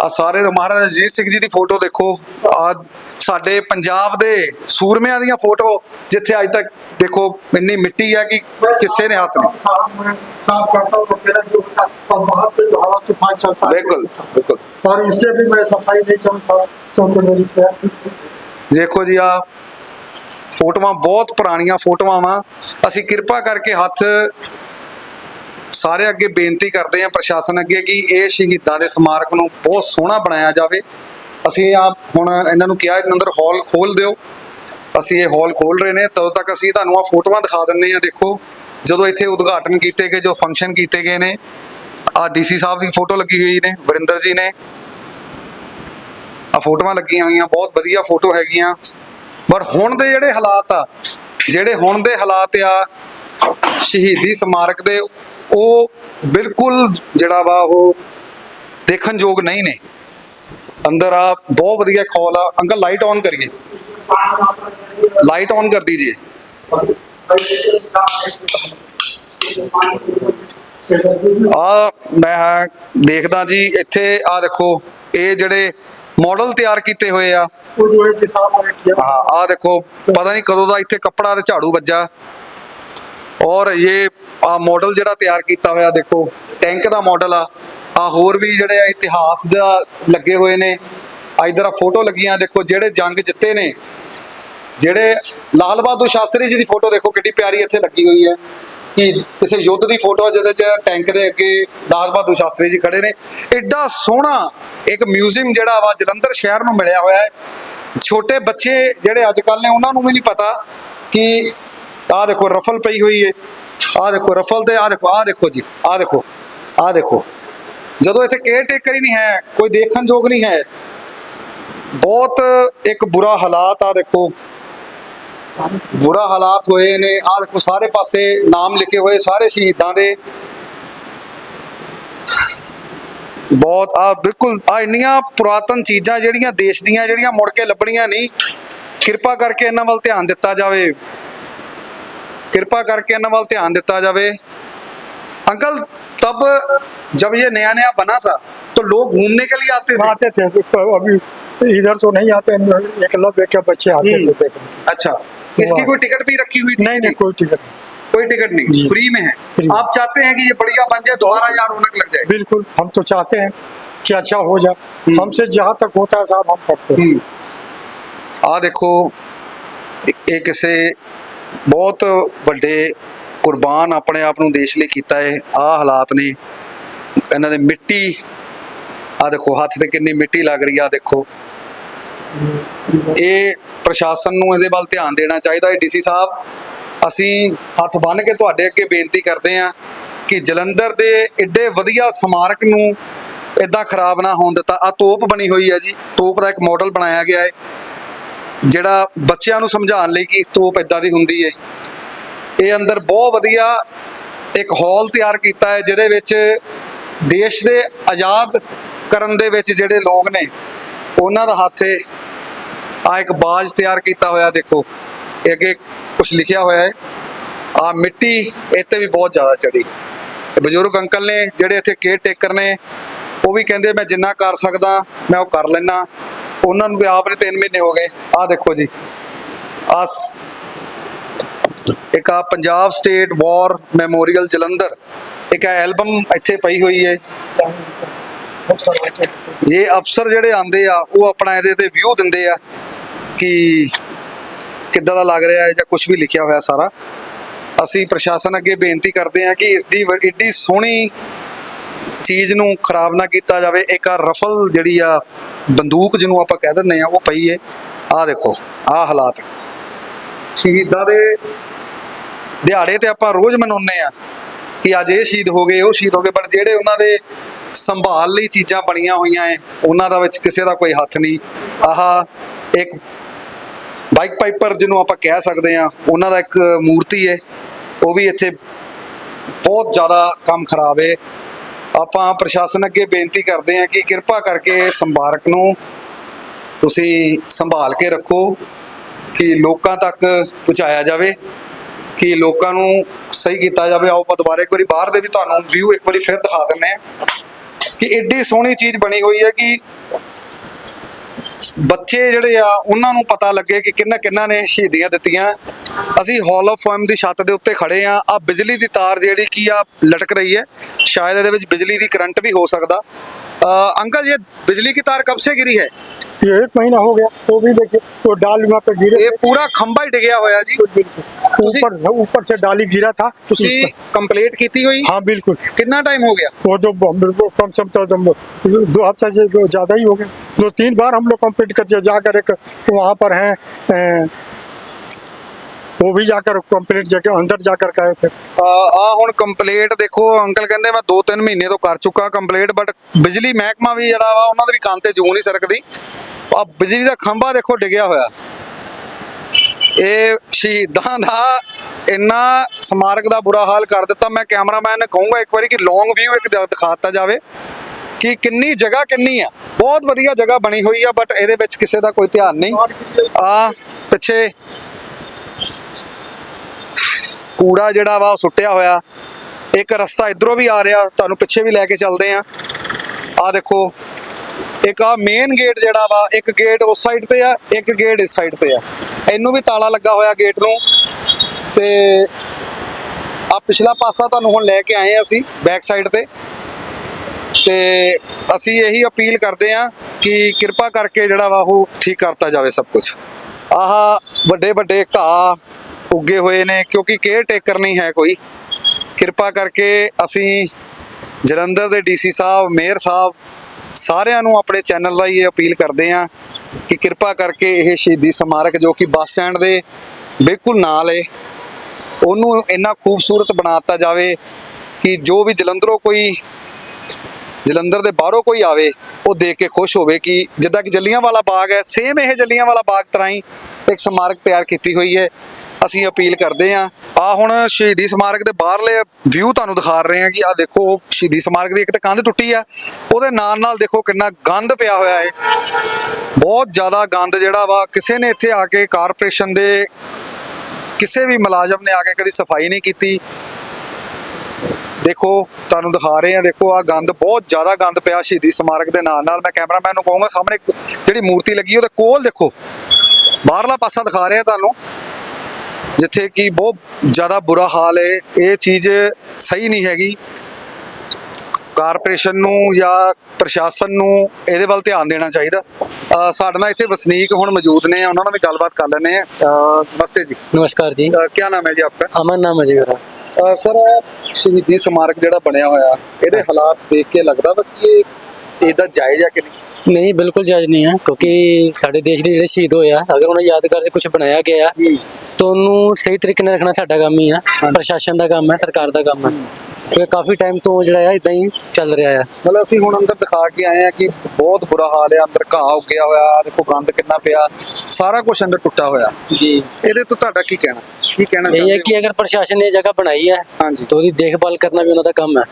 ਆ ਸਾਰੇ ਮਹਾਰਾਜਾ ਰਣਜੀਤ ਸਿੰਘ ਜੀ ਦੀ ਫੋਟੋ ਦੇਖੋ। ਆ ਸਾਡੇ ਪੰਜਾਬ ਦੇ ਸੂਰਮਿਆਂ ਦੀਆਂ ਫੋਟੋ ਜਿੱਥੇ ਅੱਜ ਤੱਕ ਦੇਖੋ ਇੰਨੀ ਮਿੱਟੀ ਹੈ ਕਿ ਕਿਸੇ ਨੇ ਹੱਥ ਨਹੀਂ। ਸਾਫ਼ ਕਰਤਾ ਹੂੰ ਮੇਰਾ ਜੋ ਬਾਹਰ ਤੋਂ ਹਵਾ ਤੂਫਾਨ ਚੱਲਦਾ ਬਿਲਕੁਲ ਬਿਲकुल और इसलिए भी मैं सफाई नहीं चाहूँगा क्योंकि मेरी सेहत ਦੇਖੋ ਜੀ ਆ ਫੋਟੋਆਂ ਬਹੁਤ ਪੁਰਾਣੀਆਂ ਫੋਟੋਆਂ ਵਾ। ਅਸੀਂ ਕਿਰਪਾ ਕਰਕੇ ਹੱਥ ਸਾਰੇ ਅੱਗੇ ਬੇਨਤੀ ਕਰਦੇ ਹਾਂ ਪ੍ਰਸ਼ਾਸਨ ਅੱਗੇ ਕਿ ਇਹ ਸ਼ਹੀਦਾਂ ਦੇ ਸਮਾਰਕ ਨੂੰ ਬਹੁਤ ਸੋਹਣਾ ਬਣਾਇਆ ਜਾਵੇ। ਅਸੀਂ ਆ ਹੁਣ ਇਹਨਾਂ ਨੂੰ ਕਿਹਾ ਅੰਦਰ ਹਾਲ ਖੋਲ ਦਿਓ। ਅਸੀਂ ਇਹ ਹਾਲ ਖੋਲ ਰਹੇ ਨੇ। ਤਦੋਂ ਤੱਕ ਅਸੀਂ ਤੁਹਾਨੂੰ ਆ ਫੋਟੋਆਂ ਦਿਖਾ ਦਿੰਨੇ ਆ ਦੇਖੋ, ਜਦੋਂ ਇੱਥੇ ਉਦਘਾਟਨ ਕੀਤੇ ਗਏ, ਜੋ ਫੰਕਸ਼ਨ ਕੀਤੇ ਗਏ ਨੇ ਆ ਡੀਸੀ ਸਾਹਿਬ ਦੀ ਫੋਟੋ ਲੱਗੀ ਹੋਈ ਨੇ, ਵਰਿੰਦਰ ਜੀ ਨੇ। ਆ ਫੋਟੋਆਂ ਲੱਗੀਆਂ ਹੋਈਆਂ, ਬਹੁਤ ਵਧੀਆ ਫੋਟੋ ਹੈਗੀਆਂ। ਪਰ ਹੁਣ ਦੇ ਜਿਹੜੇ ਹਾਲਾਤ ਆ, ਜਿਹੜੇ ਹੁਣ ਦੇ ਹਾਲਾਤ ਆ, ਸ਼ਹੀਦੀ ਸਮਾਰਕ ਦੇ ਉਹ ਬਿਲਕੁਲ ਜਿਹੜਾ ਵਾ ਉਹ ਦੇਖਣ ਯੋਗ ਨਹੀਂ ਨੇ। ਅੰਦਰ ਆ ਬਹੁਤ ਵਧੀਆ ਖੋਲ ਆ। ਅੰਕਲ ਲਾਈਟ ਆਨ ਕਰੀਏ। ਲਾਈਟ ਆਨ ਕਰ ਦੀजिए ਆ ਮੈਂ ਦੇਖਦਾ ਜੀ ਇੱਥੇ ਆ ਦੇਖੋ ਇਹ ਜਿਹੜੇ ਮਾਡਲ ਤਿਆਰ ਕੀਤੇ ਹੋਏ ਆ। ਉਹ ਜੋ ਹੈ ਕਿਸਾਨ ਨੇ ਆ ਦੇਖੋ ਪਤਾ ਨਹੀਂ ਕਦੋਂ ਦਾ ਇੱਥੇ ਕੱਪੜਾ ਤੇ ਝਾੜੂ ਵੱਜਾ। ਔਰ ਇਹ ਆ ਮਾਡਲ ਜਿਹੜਾ ਤਿਆਰ ਕੀਤਾ ਹੋਇਆ, ਦੇਖੋ ਟੈਂਕ ਦਾ ਮਾਡਲ ਆ। ਆ ਹੋਰ ਵੀ ਜਿਹੜੇ ਆ ਇਤਿਹਾਸ ਦਾ ਲੱਗੇ ਹੋਏ ਨੇ। ਆ ਇਧਰ ਆ ਫੋਟੋ ਲੱਗੀਆਂ, ਦੇਖੋ, ਜਿਹੜੇ ਜੰਗ ਜਿੱਤੇ ਨੇ। ਜਿਹੜੇ ਲਾਲ ਬਹਾਦੁਰ ਸ਼ਾਸਤਰੀ ਜੀ ਦੀ ਫੋਟੋ ਦੇਖੋ ਕਿੰਨੀ ਪਿਆਰੀ ਇੱਥੇ ਲੱਗੀ ਹੋਈ ਹੈ। ਕਿ ਕਿਸੇ ਯੁੱਧ ਦੀ ਫੋਟੋ ਜਿਹਦੇ ਚ ਟੈਂਕ ਦੇ ਅੱਗੇ ਲਾਲ ਬਹਾਦੁਰ ਸ਼ਾਸਤਰੀ ਜੀ ਖੜੇ ਨੇ। ਐਡਾ ਸੋਹਣਾ ਇੱਕ ਮਿਊਜ਼ੀਅਮ ਜਿਹੜਾ ਵਾ, ਜਲੰਧਰ ਸ਼ਹਿਰ ਨੂੰ ਮਿਲਿਆ ਹੋਇਆ ਹੈ। ਛੋਟੇ ਬੱਚੇ ਜਿਹੜੇ ਅੱਜ ਕੱਲ ਨੇ, ਉਹਨਾਂ ਨੂੰ ਵੀ ਨਹੀਂ ਪਤਾ ਕਿ ਆਹ ਦੇਖੋ ਰਫਲ ਪਈ ਹੋਈ ਹੈ ਆਹ ਦੇਖੋ ਰਫਲ ਤੇ ਆਹ ਦੇਖੋ ਆਹ ਦੇਖੋ ਜੀ ਆਹ ਦੇਖੋ ਆਹ ਦੇਖੋ। ਜਦੋਂ ਇੱਥੇ ਕੇਅਰ ਟੇਕਰ ਹੀ ਨਹੀਂ ਹੈ, ਕੋਈ ਦੇਖਣ ਯੋਗ ਨਹੀਂ ਹੈ। ਬਹੁਤ ਇੱਕ ਬੁਰਾ ਹਾਲਾਤ ਆ ਦੇਖੋ। ਬੁਰਾ ਹਾਲਾਤ ਹੋਏ ਨੇ। ਆਹ ਦੇਖੋ ਸਾਰੇ ਪਾਸੇ ਨਾਮ ਲਿਖੇ ਹੋਏ, ਸਾਰੇ ਸ਼ਹੀਦਾਂ ਦੇ। ਬਹੁਤ, ਆ ਬਿਲਕੁਲ, ਆ ਇੰਨੀਆਂ ਪੁਰਾਤਨ ਚੀਜ਼ਾਂ ਜਿਹੜੀਆਂ ਦੇਸ਼ ਦੀਆਂ, ਜਿਹੜੀਆਂ ਮੁੜ ਕੇ ਲੱਭਣੀਆਂ ਨਹੀਂ। ਕਿਰਪਾ ਕਰਕੇ ਇਹਨਾਂ ਵੱਲ ਧਿਆਨ ਦਿੱਤਾ ਜਾਵੇ। कृपा करके इन वाल ध्यान दिता जाए अंकल तब जब ये नया नया बना था तो लोग घूमने के लिए आते थे आते थे अभी इधर तो नहीं आते एकलव्य के बच्चे आते थे देखने अच्छा इसकी कोई टिकट भी रखी हुई थी नहीं नहीं कोई टिकट नहीं कोई टिकट नहीं फ्री में है आप चाहते हैं कि ये बढ़िया बन जाए दोबारा यहाँ रौनक लग जाए बिल्कुल हम तो चाहते हैं कि अच्छा हो जाए हमसे जहाँ तक होता है साहब हम करते हैं आ देखो एक इसे ਬਹੁਤ ਵੱਡੇ ਕੁਰਬਾਨ ਆਪਣੇ ਆਪ ਨੂੰ ਦੇਸ਼ ਲਈ ਕੀਤਾ ਹੈ ਆ ਹਾਲਾਤ ਨੇ। ਇਹਨਾਂ ਦੇ ਮਿੱਟੀ ਆ ਦੇਖੋ, ਹੱਥ ਤੇ ਕਿੰਨੀ ਮਿੱਟੀ ਲੱਗ ਰਹੀ ਆ ਦੇਖੋ। ਇਹ ਪ੍ਰਸ਼ਾਸਨ ਨੂੰ ਇਹਦੇ ਵੱਲ ਧਿਆਨ ਦੇਣਾ ਚਾਹੀਦਾ ਹੈ ਡੀਸੀ ਸਾਹਿਬ, ਅਸੀਂ ਹੱਥ ਬੰਨ੍ਹ ਕੇ ਤੁਹਾਡੇ ਅੱਗੇ ਬੇਨਤੀ ਕਰਦੇ ਹਾਂ ਕਿ ਜਲੰਧਰ ਦੇ ਏਡੇ ਵਧੀਆ ਸਮਾਰਕ ਨੂੰ ਇਦਾਂ ਖਰਾਬ ਨਾ ਹੋਣ ਦਿੱਤਾ। ਆ ਤੋਪ ਬਣੀ ਹੋਈ ਹੈ ਜੀ। ਤੋਪ ਦਾ ਇੱਕ ਮਾਡਲ ਬਣਾਇਆ ਗਿਆ ਹੈ ਜਿਹੜਾ ਬੱਚਿਆਂ ਨੂੰ ਸਮਝਾਉਣ ਲਈ ਕਿ ਤੋਪ ਇਦਾਂ ਦੀ ਹੁੰਦੀ ਹੈ ਇਹ ਅੰਦਰ ਬਹੁਤ ਵਧੀਆ ਇੱਕ ਹਾਲ ਤਿਆਰ ਕੀਤਾ ਹੈ, ਜਿਹਦੇ ਵਿੱਚ ਦੇਸ਼ ਦੇ ਆਜ਼ਾਦ ਕਰਨ ਦੇ ਵਿੱਚ ਜਿਹੜੇ ਲੋਕ ਨੇ, ਉਹਨਾਂ ਦਾ ਹੱਥ ਹੈ ਆ ਇੱਕ ਬਾਜ ਤਿਆਰ ਕੀਤਾ ਹੋਇਆ, ਦੇਖੋ। ਇਹ ਅੱਗੇ ਕੁਝ ਲਿਖਿਆ ਹੋਇਆ ਹੈ ਆ ਮਿੱਟੀ ਇੱਥੇ ਵੀ ਬਹੁਤ ਜ਼ਿਆਦਾ ਚੜੀ ਤੇ ਬਜ਼ੁਰਗ ਅੰਕਲ ਨੇ, ਜਿਹੜੇ ਇੱਥੇ ਕੇਅਰ ਟੇਕਰ ਨੇ, ਉਹ ਵੀ ਕਹਿੰਦੇ, ਮੈਂ ਜਿੰਨਾ ਕਰ ਸਕਦਾ, ਮੈਂ ਉਹ ਕਰ ਲੈਣਾ ਉਹਨਾਂ ਨੂੰ ਤੇ ਆਪ ਨੇ 3 ਮਹੀਨੇ ਹੋ ਗਏ। ਆਹ ਦੇਖੋ ਜੀ। ਆ ਇੱਕ ਆ Punjab state war memorial Jalandhar. ਇੱਕ ਐਲਬਮ ਇੱਥੇ ਪਈ ਹੋਈ ਹੈ ਇਹ ਅਫਸਰ ਜਿਹੜੇ ਆਂਦੇ ਆ, ਉਹ ਆਪਣਾ ਇਹਦੇ ਤੇ ਵਿਊ ਦਿੰਦੇ ਆ ਕਿ ਕਿੱਦਾਂ ਦਾ ਲੱਗ ਰਿਹਾ ਹੈ ਜਾਂ ਕੁਝ ਵੀ ਲਿਖਿਆ ਹੋਇਆ ਸਾਰਾ। ਅਸੀਂ ਪ੍ਰਸ਼ਾਸਨ ਅੱਗੇ ਬੇਨਤੀ ਕਰਦੇ ਹਾਂ ਕਿ ਇਸ ਦੀ ਏਡੀ ਸੋਹਣੀ ਚੀਜ਼ ਨੂੰ ਖਰਾਬ ਨਾ ਕੀਤਾ ਜਾਵੇ, ਇੱਕ ਆ ਰਫਲ ਜਿਹੜੀ ਆ ਬੰਦੂਕ ਜਿਹਨੂੰ ਆਪਾਂ ਕਹਿ ਦਿੰਦੇ ਆ, ਉਹ ਪਈ ਏ। ਆਹ ਦੇਖੋ, ਆਹ ਹਾਲਾਤ। ਸ਼ਹੀਦਾਂ ਦੇ ਦਿਹਾੜੇ ਤੇ ਆਪਾਂ ਰੋਜ਼ ਮਨਾਉਂਦੇ ਆ ਕਿ ਅੱਜ ਇਹ ਸ਼ਹੀਦ ਹੋ ਗਏ, ਉਹ ਸ਼ਹੀਦ ਹੋ ਗਏ, ਪਰ ਜਿਹੜੇ ਉਹਨਾਂ ਦੇ ਸੰਭਾਲ ਲਈ ਚੀਜ਼ਾਂ ਬਣੀਆਂ ਹੋਈਆਂ ਐ ਉਹਨਾਂ ਦਾ ਵਿੱਚ ਕਿਸੇ ਦਾ ਕੋਈ ਹੱਥ ਨਹੀਂ। ਆਹ ਇੱਕ ਬਾਈਕ ਪਾਈਪਰ ਜਿਹਨੂੰ ਆਪਾਂ ਕਹਿ ਸਕਦੇ ਆ, ਉਹਨਾਂ ਦਾ ਇੱਕ ਮੂਰਤੀ ਹੈ ਉਹ ਵੀ ਇੱਥੇ ਬਹੁਤ ਜ਼ਿਆਦਾ ਕੰਮ ਖਰਾਬ ਹੈ ਆਪਾਂ ਪ੍ਰਸ਼ਾਸਨ ਅੱਗੇ ਬੇਨਤੀ ਕਰਦੇ ਹਾਂ ਕਿ ਕਿਰਪਾ ਕਰਕੇ ਇਸ ਸੰਭਾਰਕ ਨੂੰ ਤੁਸੀਂ ਸੰਭਾਲ ਕੇ ਰੱਖੋ, ਕਿ ਲੋਕਾਂ ਤੱਕ ਪਹੁੰਚਾਇਆ ਜਾਵੇ, ਕਿ ਲੋਕਾਂ ਨੂੰ ਸਹੀ ਕੀਤਾ ਜਾਵੇ। ਆਓ ਆਪਾਂ ਦੁਬਾਰਾ ਇੱਕ ਵਾਰੀ ਬਾਹਰ ਦੇ ਵੀ ਤੁਹਾਨੂੰ ਵਿਊ ਇੱਕ ਵਾਰੀ ਫਿਰ ਦਿਖਾ ਦਿੰਨੇ ਆ ਕਿ ਐਡੀ ਸੋਹਣੀ ਚੀਜ਼ ਬਣੀ ਹੋਈ ਹੈ ਕਿ ਬੱਚੇ ਜਿਹੜੇ ਆ, ਉਹਨਾਂ ਨੂੰ ਪਤਾ ਲੱਗੇ ਕਿ ਕਿੰਨਾ ਕਿੰਨਾ ਨੇ ਸ਼ਹੀਦੀਆਂ ਦਿੱਤੀਆਂ। ਅਸੀਂ ਹਾਲ ਆਫ ਫੇਮ ਦੀ ਛੱਤ ਦੇ ਉੱਤੇ ਖੜੇ ਆ। ਆ ਬਿਜਲੀ ਦੀ ਤਾਰ ਜਿਹੜੀ ਕੀ ਆ, ਲਟਕ ਰਹੀ ਹੈ। ਸ਼ਾਇਦ ਇਹਦੇ ਵਿੱਚ ਬਿਜਲੀ ਦੀ ਕਰੰਟ ਵੀ ਹੋ ਸਕਦਾ। आ, अंकल ये बिजली की तार कब से गिरी है? ये एक महीना हो गया तो भी देखिए तो डाल पे गिरे। ये पूरा खंबा ही डिगया होया जी। ऊपर ऊपर से डाली गिरा था तो ਤੁਸੀਂ की थी हुई? हाँ बिल्कुल। कितना टाइम हो गया? वो तो कम से कम तो दो दो हफ़्ता से तो ज़्यादा ही हो गया। दो तीन बार हम लोग कंप्लीट कर जाकर एक वहाँ पर हैं वो भी जाकर कंप्लीट जगह अंदर जाकर गए थे ਆ ਹੁਣ ਕੰਪਲੀਟ ਦੇਖੋ ਅੰਕਲ ਕਹਿੰਦੇ ਮੈਂ 2-3 ਮਹੀਨੇ ਤੋਂ ਕਰ ਚੁੱਕਾ ਕੰਪਲੀਟ ਬਟ ਬਿਜਲੀ ਮਹਿਕਮਾ ਵੀ ਜਿਹੜਾ ਵਾ ਉਹਨਾਂ ਦੇ ਵੀ ਕੰਨ ਤੇ ਜੂ ਨਹੀਂ ਸਰਕਦੀ ਆ ਬਿਜਲੀ ਦਾ ਖੰਭਾ ਦੇਖੋ ਡਿੱਗਿਆ ਹੋਇਆ ਇਹ ਸ਼ਹੀਦਾਂ ਦਾ ਇੰਨਾ ਸਮਾਰਕ ਦਾ ਬੁਰਾ ਹਾਲ ਕਰ ਦਿੱਤਾ ਮੈਂ ਕੈਮਰਾਮੈਨ ਨੂੰ ਕਹੂੰਗਾ ਇੱਕ ਵਾਰੀ ਕਿ ਲੌਂਗ ਵਿਊ ਇੱਕ ਦ- ਦਿਖਾ ਦਿੱਤਾ ਜਾਵੇ ਕਿ ਕਿੰਨੀ ਜਗ੍ਹਾ ਕਿੰਨੀ ਆ ਬਹੁਤ ਵਧੀਆ ਜਗ੍ਹਾ ਬਣੀ ਹੋਈ ਆ ਬਟ ਇਹਦੇ ਵਿੱਚ ਕਿਸੇ ਦਾ ਕੋਈ ਧਿਆਨ ਨਹੀਂ ਆ ਪਿੱਛੇ ਕੂੜਾ ਜਿਹੜਾ ਵਾ ਉਹ ਸੁੱਟਿਆ ਹੋਇਆ। ਇੱਕ ਰਸਤਾ ਇਧਰੋਂ ਵੀ ਆ ਰਿਹਾ, ਤੁਹਾਨੂੰ ਪਿੱਛੇ ਵੀ ਲੈ ਕੇ ਚੱਲਦੇ ਆ। ਆ ਦੇਖੋ, ਇੱਕ ਆ ਮੇਨ ਗੇਟ ਜਿਹੜਾ ਵਾ, ਇੱਕ ਗੇਟ ਉਸ ਸਾਈਡ ਤੇ ਆ, ਇੱਕ ਗੇਟ ਇਸ ਸਾਈਡ ਤੇ ਆ। ਇਹਨੂੰ ਵੀ ਤਾਲਾ ਲੱਗਾ ਹੋਇਆ ਗੇਟ ਨੂੰ। ਤੇ ਆ ਪਿਛਲਾ ਪਾਸਾ ਤੁਹਾਨੂੰ ਹੁਣ ਲੈ ਕੇ ਆਏ ਆ ਅਸੀਂ ਬੈਕ ਸਾਈਡ ਤੇ। ਤੇ ਅਸੀਂ ਇਹੀ ਅਪੀਲ ਕਰਦੇ ਆ ਕਿ ਕਿਰਪਾ ਕਰਕੇ ਜਿਹੜਾ ਵਾ ਉਹ ਠੀਕ ਕਰਤਾ ਜਾਵੇ ਸਭ ਕੁਝ ਆਹ ਵੱਡੇ ਵੱਡੇ ਘਾਹ ਉੱਗੇ ਹੋਏ ਨੇ, ਕਿਉਂਕਿ ਕੇਅਰ ਟੇਕਰ ਨਹੀਂ ਹੈ ਕੋਈ। ਕਿਰਪਾ ਕਰਕੇ ਅਸੀਂ ਜਲੰਧਰ ਦੇ ਡੀਸੀ ਸਾਹਿਬ, ਮੇਅਰ ਸਾਹਿਬ ਸਾਰਿਆਂ ਨੂੰ ਆਪਣੇ ਚੈਨਲ ਰਾਹੀਂ ਇਹ ਅਪੀਲ ਕਰਦੇ ਆ ਕਿ ਕਿਰਪਾ ਕਰਕੇ ਇਹ ਸ਼ਹੀਦੀ ਸਮਾਰਕ ਜੋ ਕਿ ਬੱਸ ਸਟੈਂਡ ਦੇ ਬਿਲਕੁਲ ਨਾਲ ਏ, ਉਹਨੂੰ ਇੰਨਾ ਖੂਬਸੂਰਤ ਬਣਾ ਦਿੱਤਾ ਜਾਵੇ ਕਿ ਜੋ ਵੀ ਜਲੰਧਰੋਂ ਕੋਈ, ਜਲੰਧਰ ਦੇ ਬਾਹਰੋਂ ਕੋਈ ਆਵੇ, ਉਹ ਦੇਖ ਕੇ ਖੁਸ਼ ਹੋਵੇ ਕਿ ਜਿੱਦਾਂ ਕਿ ਜੱਲੀਆਂਵਾਲਾ ਬਾਗ ਹੈ ਸੇਮ ਇਹ ਜੱਲੀਆਂਵਾਲਾ ਬਾਗ ਤਰ੍ਹਾਂ ਹੀ ਇੱਕ ਸਮਾਰਕ ਤਿਆਰ ਕੀਤੀ ਹੋਈ ਹੈ। ਅਸੀਂ ਅਪੀਲ ਕਰਦੇ ਹਾਂ। ਆ ਹੁਣ ਸ਼ਹੀਦੀ ਸਮਾਰਕ ਦੇ ਬਾਹਰਲੇ ਵਿਊ ਤੁਹਾਨੂੰ ਦਿਖਾ ਰਹੇ ਹਾਂ ਕਿ ਆ ਦੇਖੋ, ਸ਼ਹੀਦੀ ਸਮਾਰਕ ਦੀ ਇੱਕ ਤਾਂ ਕੰਧ ਟੁੱਟੀ ਆ। ਉਹਦੇ ਨਾਲ ਨਾਲ ਦੇਖੋ ਕਿੰਨਾ ਗੰਦ ਪਿਆ ਹੋਇਆ ਹੈ ਬਹੁਤ ਜ਼ਿਆਦਾ ਗੰਦ ਜਿਹੜਾ ਵਾ, ਕਿਸੇ ਨੇ ਇੱਥੇ ਆ ਕੇ ਕਾਰਪੋਰੇਸ਼ਨ ਦੇ ਕਿਸੇ ਵੀ ਮੁਲਾਜ਼ਮ ਨੇ ਆ ਕੇ ਕਦੀ ਸਫ਼ਾਈ ਨਹੀਂ ਕੀਤੀ। ਦੇਖੋ, ਤੁਹਾਨੂੰ ਦਿਖਾ ਰਹੇ ਆ ਦੇਖੋ ਆ ਗੰਦ, ਬਹੁਤ ਜ਼ਿਆਦਾ ਗੰਦ ਪਿਆ ਸ਼ਹੀਦੀ ਸਮਾਰਕ ਦੇ ਨਾਲ ਨਾਲ। ਮੈਂ ਕੈਮਰਾਮੈਨ ਨੂੰ ਕਹੂੰਗਾ, ਸਾਹਮਣੇ ਜਿਹੜੀ ਮੂਰਤੀ ਲੱਗੀ, ਉਹਦੇ ਕੋਲ ਦੇਖੋ। ਬਾਹਰਲਾ ਪਾਸਾ ਦਿਖਾ ਰਹੇ ਆ ਤੁਹਾਨੂੰ। ਜਿੱਥੇ ਕਿ ਬਹੁਤ ਜ਼ਿਆਦਾ ਬੁਰਾ ਹਾਲ ਹੈ ਇਹ ਚੀਜ਼ ਸਹੀ ਨਹੀਂ ਹੈਗੀ। ਕਾਰਪੋਰੇਸ਼ਨ ਨੂੰ ਜਾਂ ਪ੍ਰਸ਼ਾਸਨ ਨੂੰ ਇਹਦੇ ਵੱਲ ਧਿਆਨ ਦੇਣਾ ਚਾਹੀਦਾ। ਸਾਡੇ ਨਾਲ ਇੱਥੇ ਵਸਨੀਕ ਹੁਣ ਮੌਜੂਦ ਨੇ ਉਹਨਾਂ ਨਾਲ ਵੀ ਗੱਲਬਾਤ ਕਰ ਲੈਣੇ ਆ ਨਮਸਤੇ ਜੀ। ਨਮਸਕਾਰ ਜੀ। ਕੀ ਨਾਮ ਹੈ ਜੀ ਆਪਕਾ? ਅਮਨ ਨਾਮ ਹੈ ਜੀ ਮੇਰਾ। ਸਰ ਸ਼ਹੀਦੀ ਸਮਾਰਕ ਜਿਹੜਾ ਬਣਿਆ ਹੋਇਆ ਇਹਦੇ ਹਾਲਾਤ ਦੇਖ ਕੇ ਲੱਗਦਾ ਵਾ ਕਿ ਇਹਦਾ ਜਾਇਜ਼ ਹੈ ਕਿ ਨਹੀਂ? ਨਹੀਂ ਬਿਲਕੁਲ ਜਾਇਜ਼ ਨਹੀਂ ਹੈ ਕਿਉਂਕਿ ਸਾਡੇ ਦੇਸ਼ ਦੇ ਜਿਹੜੇ ਸ਼ਹੀਦ ਹੋਏ ਆ ਅਗਰ ਉਹਨਾਂ ਯਾਦਗਾਰ 'ਚ ਕੁਝ ਬਣਾਇਆ ਗਿਆ ਹੈ ਤਾਂ ਉਹਨੂੰ ਸਹੀ ਤਰੀਕੇ ਨਾਲ ਰੱਖਣਾ ਸਾਡਾ ਕੰਮ ਹੀ ਆ ਪ੍ਰਸ਼ਾਸਨ ਦਾ ਕੰਮ ਹੈ ਸਰਕਾਰ ਦਾ ਕੰਮ ਹੈ। ਤੇ ਕਾਫੀ ਟਾਈਮ ਤੋਂ ਜਿਹੜਾ ਆ ਇਦਾਂ ਹੀ ਚੱਲ ਰਿਹਾ ਆ। ਮਤਲਬ ਅਸੀਂ ਹੁਣ ਅੰਦਰ ਦਿਖਾ ਕੇ ਆਏ ਆ ਕਿ ਬਹੁਤ ਬੁਰਾ ਹਾਲ ਆ ਅੰਦਰ ਘਾਹ ਉੱਗਿਆ ਹੋਇਆ ਦੇਖੋ ਗੰਦ ਕਿੰਨਾ ਪਿਆ ਸਾਰਾ ਕੁਝ ਅੰਦਰ ਟੁੱਟਾ ਹੋਇਆ। ਜੀ। ਇਹਦੇ ਤੋਂ ਤੁਹਾਡਾ ਕੀ ਕਹਿਣਾ? ਕੀ ਕਹਿਣਾ ਇਹ ਹੈ ਕਿ ਅਗਰ ਪ੍ਰਸ਼ਾਸਨ ਨੇ ਇਹ ਜਗ੍ਹਾ ਬਣਾਈ ਹੈ ਹਾਂਜੀ। ਤਾਂ ਉਹਦੀ ਦੇਖਭਾਲ ਕਰਨਾ ਵੀ ਉਹਨਾਂ ਦਾ ਕੰਮ ਹੈ।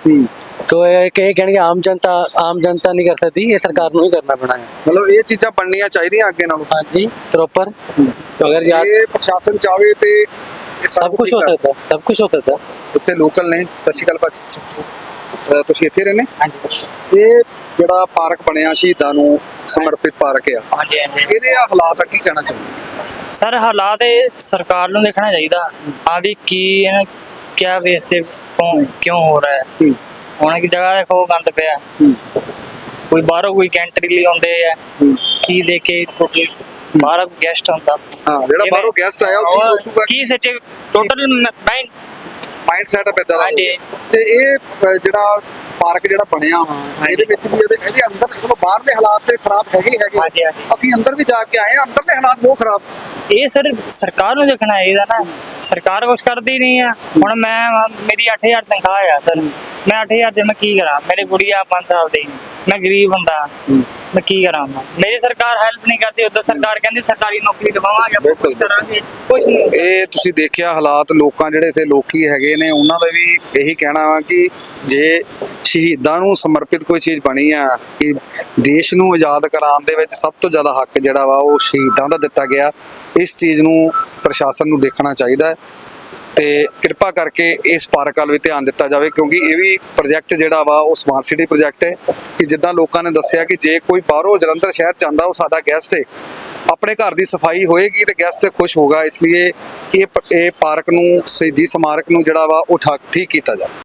ਤੋ ਇਹ ਕਹੇ ਕਹਿਣਗੇ ਆਮ ਜਨਤਾ ਆਮ ਜਨਤਾ ਨਹੀਂ ਕਰ ਸਕਦੀ ਇਹ ਸਰਕਾਰ ਨੂੰ ਹੀ ਕਰਨਾ ਪੈਣਾ ਹੈ। ਮਤਲਬ ਇਹ ਚੀਜ਼ਾਂ ਬਣਨੀਆਂ ਚਾਹੀਦੀਆਂ ਅੱਗੇ ਨਾਲੋਂ। ਹਾਂਜੀ ਪ੍ਰੋਪਰ ਅਗਰ ਯਾਰ ਇਹ ਪ੍ਰਸ਼ਾਸਨ ਚਾਵੇ ਤੇ ਸਭ ਕੁਝ ਹੋ ਸਕਦਾ ਸਭ ਕੁਝ ਹੋ ਸਕਦਾ। ਇੱਥੇ ਲੋਕਲ ਨੇ। ਸਤਿ ਸ਼੍ਰੀ ਅਕਾਲ ਭਾਜੀ। ਤੁਸੀਂ ਇੱਥੇ ਰਹਿੰਦੇ? ਹਾਂਜੀ। ਇਹ ਜਿਹੜਾ ਪਾਰਕ ਬਣਿਆ ਸ਼ਹੀਦਾਂ ਨੂੰ ਸਮਰਪਿਤ ਪਾਰਕ ਆ ਹਾਂਜੀ ਇਹਦੇ ਆ ਹਾਲਾਤ ਕੀ ਕਹਿਣਾ ਚਾਹੁੰਦੇ ਸਰ ਹਾਲਾਤ ਇਹ ਸਰਕਾਰ ਨੂੰ ਦੇਖਣਾ ਚਾਹੀਦਾ। ਆ ਵੀ ਕੀ ਇਹਨਾਂ ਕਿਆ ਵੇਸਤੇ ਕਿਉਂ ਹੋ ਰਿਹਾ ਹੈ। ਹੁਣ ਕੀ ਜਗ੍ਹਾ ਦੇਖੋ ਗੰਦ ਪਿਆ। ਕੋਈ ਬਾਹਰੋਂ ਕੋਈ ਕੈਂਟਰੀ ਲਈ ਆਉਂਦੇ ਆ। ਕੀ ਦੇ ਕੇ ਟੋਟਲ ਬਾਹਰੋਂ ਗੈਸਟ ਹੁੰਦਾ। ਹਾਂ ਜਿਹੜਾ ਬਾਹਰੋਂ ਗੈਸਟ ਆਇਆ ਉਹ ਕੀ ਸੋਚੂਗਾ ਕੀ ਸੱਚੇ? ਟੋਟਲ ਮਾਈਂਡ ਮਾਈਂਡ ਸੈਟਅਪ ਇਦਾਂ ਦਾ। ਤੇ ਇਹ ਜਿਹੜਾ ਪਾਰਕ ਜਿਹੜਾ ਬਣਿਆ ਵਾ ਇਹਦੇ ਵਿੱਚ ਵੀ ਇਹਦੇ ਇਹਦੇ ਅੰਦਰ ਚਲੋ ਬਾਹਰਲੇ ਹਾਲਾਤ ਤੇ ਖਰਾਬ ਹੈਗੇ ਹੈਗੇ। ਅਸੀਂ ਅੰਦਰ ਵੀ ਜਾ ਕੇ ਆਏ ਆ ਅੰਦਰਲੇ ਹਾਲਾਤ ਬਹੁਤ ਖਰਾਬ। ਇਹ ਸਰ ਸਰਕਾਰ ਨੂੰ ਦੇਖਣਾ ਚਾਹੀਦਾ ਨਾ। ਸਰਕਾਰ ਕੁਝ ਕਰਦੀ ਨਹੀਂ ਆ। ਹੁਣ ਮੈਂ ਮੇਰੀ 8000 ਤਨਖਾਹ ਆ ਸਰ। ਮੈਂ 8000 ਦੇ ਮੈਂ ਕੀ ਕਰਾਂ? ਮੇਰੀ ਗੁੜੀਆ 5 ਸਾਲ ਦੀ। ਮੈਂ ਗਰੀਬ ਬੰਦਾ। ਮੈਂ ਕੀ ਕਰਾਂ? ਮੇਰੀ ਸਰਕਾਰ ਹੈਲਪ ਨਹੀਂ ਕਰਦੀ ਉਧਰ ਸਰਕਾਰ ਕਹਿੰਦੀ ਸਰਕਾਰੀ ਨੌਕਰੀ ਦਵਾਵਾਂਗੇ ਕੁਝ। ਕਰਾਂਗੇ। ਕੁਝ ਨਹੀਂ। ਇਹ ਤੁਸੀਂ ਦੇਖਿਆ ਹਾਲਾਤ ਲੋਕਾਂ ਜਿਹੜੇ ਇੱਥੇ ਲੋਕੀ ਹੈਗੇ ਨੇ ਉਹਨਾਂ ਦਾ ਵੀ ਇਹੀ ਕਹਿਣਾ ਵਾ ਕਿ ਜੇ ਸ਼ਹੀਦਾਂ ਨੂੰ ਸਮਰਪਿਤ ਕੋਈ ਚੀਜ਼ ਬਣੀ ਆ ਕਿ ਦੇਸ਼ ਨੂੰ ਆਜ਼ਾਦ ਕਰਾਉਣ ਦੇ ਵਿੱਚ ਸਭ ਤੋਂ ਜ਼ਿਆਦਾ ਹੱਕ ਜਿਹੜਾ ਵਾ ਉਹ ਸ਼ਹੀਦਾਂ ਦਾ ਦਿੱਤਾ ਗਿਆ, ਇਸ ਚੀਜ਼ ਨੂੰ ਪ੍ਰਸ਼ਾਸਨ ਨੂੰ ਦੇਖਣਾ ਚਾਹੀਦਾ ਹੈ ਤੇ ਕਿਰਪਾ ਕਰਕੇ ਇਸ ਪਾਰਕ ਵੱਲ ਵੀ ਧਿਆਨ ਦਿੱਤਾ ਜਾਵੇ ਕਿਉਂਕਿ ਇਹ ਵੀ ਪ੍ਰੋਜੈਕਟ ਜਿਹੜਾ ਵਾ ਉਹ ਸਮਾਰਟ ਸਿਟੀ ਪ੍ਰੋਜੈਕਟ ਹੈ ਕਿ ਜਿੱਦਾਂ ਲੋਕਾਂ ਨੇ ਦੱਸਿਆ ਕਿ ਜੇ ਕੋਈ ਬਾਹਰੋਂ ਜਲੰਧਰ ਸ਼ਹਿਰ ਚ ਆਂਦਾ ਉਹ ਸਾਡਾ ਗੈਸਟ ਹੈ ਆਪਣੇ ਘਰ ਦੀ ਸਫ਼ਾਈ ਹੋਏਗੀ ਤੇ ਗੈਸਟ ਖੁਸ਼ ਹੋਗਾ ਇਸ ਲਈ ਇਹ ਪ- ਇਹ ਪਾਰਕ ਨੂੰ, ਸ਼ਹੀਦੀ ਸਮਾਰਕ ਨੂੰ ਜਿਹੜਾ ਵਾ ਉਹ ਠਾ- ਠੀਕ ਕੀਤਾ ਜਾਵੇ।